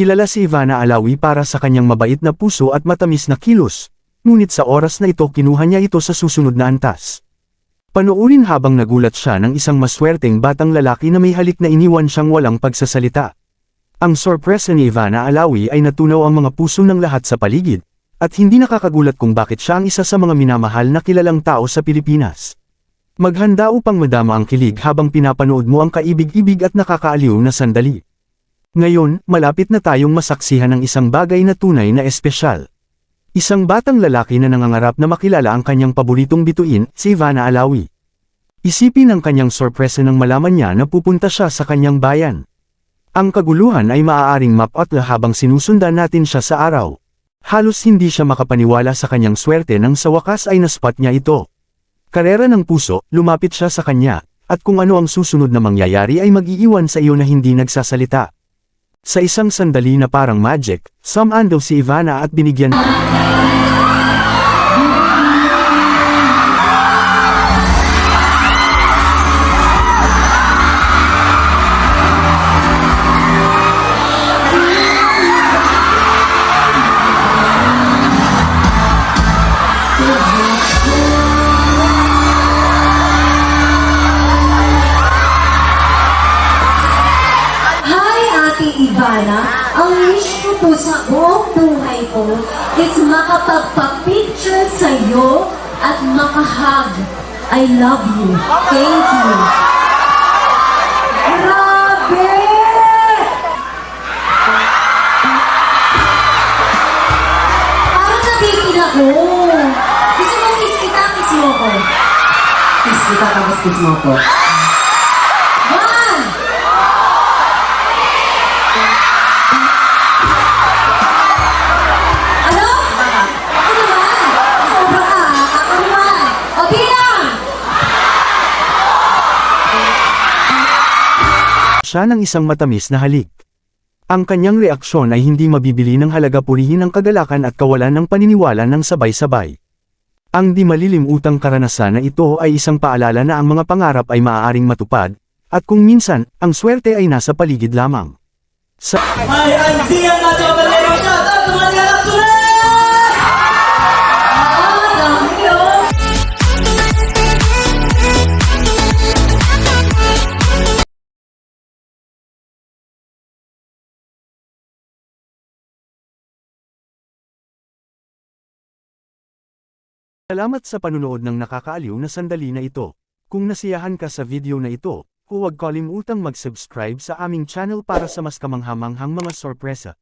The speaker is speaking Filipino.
Kilala si Ivana Alawi para sa kanyang mabait na puso at matamis na kilos, ngunit sa oras na ito kinuha niya ito sa susunod na antas. Panoorin habang nagulat siya ng isang maswerteng batang lalaki na may halik na iniwan siyang walang pagsasalita. Ang sorpresa ni Ivana Alawi ay natunaw ang mga puso ng lahat sa paligid, at hindi nakakagulat kung bakit siya ang isa sa mga minamahal na kilalang tao sa Pilipinas. Maghanda upang madama ang kilig habang pinapanood mo ang kaibig-ibig at nakakaaliw na sandali. Ngayon, malapit na tayong masaksihan ng isang bagay na tunay na espesyal. Isang batang lalaki na nangangarap na makilala ang kanyang paboritong bituin, si Ivana Alawi. Isipin ang kanyang sorpresa nang malaman niya na pupunta siya sa kanyang bayan. Ang kaguluhan ay maaaring mapatla habang sinusundan natin siya sa araw. Halos hindi siya makapaniwala sa kanyang swerte nang sa wakas ay naspat niya ito. Karera ng puso, lumapit siya sa kanya, at kung ano ang susunod na mangyayari ay mag-iiwan sa iyo na hindi nagsasalita. Sa isang sandali na parang magic, sumando si Ivana at binigyan Ivana. Ang wish ko po sa buong buhay ko is makapagpa-picture sa'yo at makahug. I love you. Thank you. Grabe! Parang nabitin ako. Gusto mo kiss kita, kiss mo ko. Kiss kita, tapos kiss mo ko. Siya ng isang matamis na halik. Ang kanyang reaksyon ay hindi mabibili ng halaga purihin ang kagalakan at kawalan ng paniniwala ng sabay-sabay. Ang di malilimutang karanasan na ito ay isang paalala na ang mga pangarap ay maaaring matupad, at kung minsan, ang swerte ay nasa paligid lamang. Sa May idea Salamat sa panunood ng nakakaaliw na sandali na ito. Kung nasiyahan ka sa video na ito, huwag kalimutang mag-subscribe sa aming channel para sa mas kamanghamanghang mga sorpresa.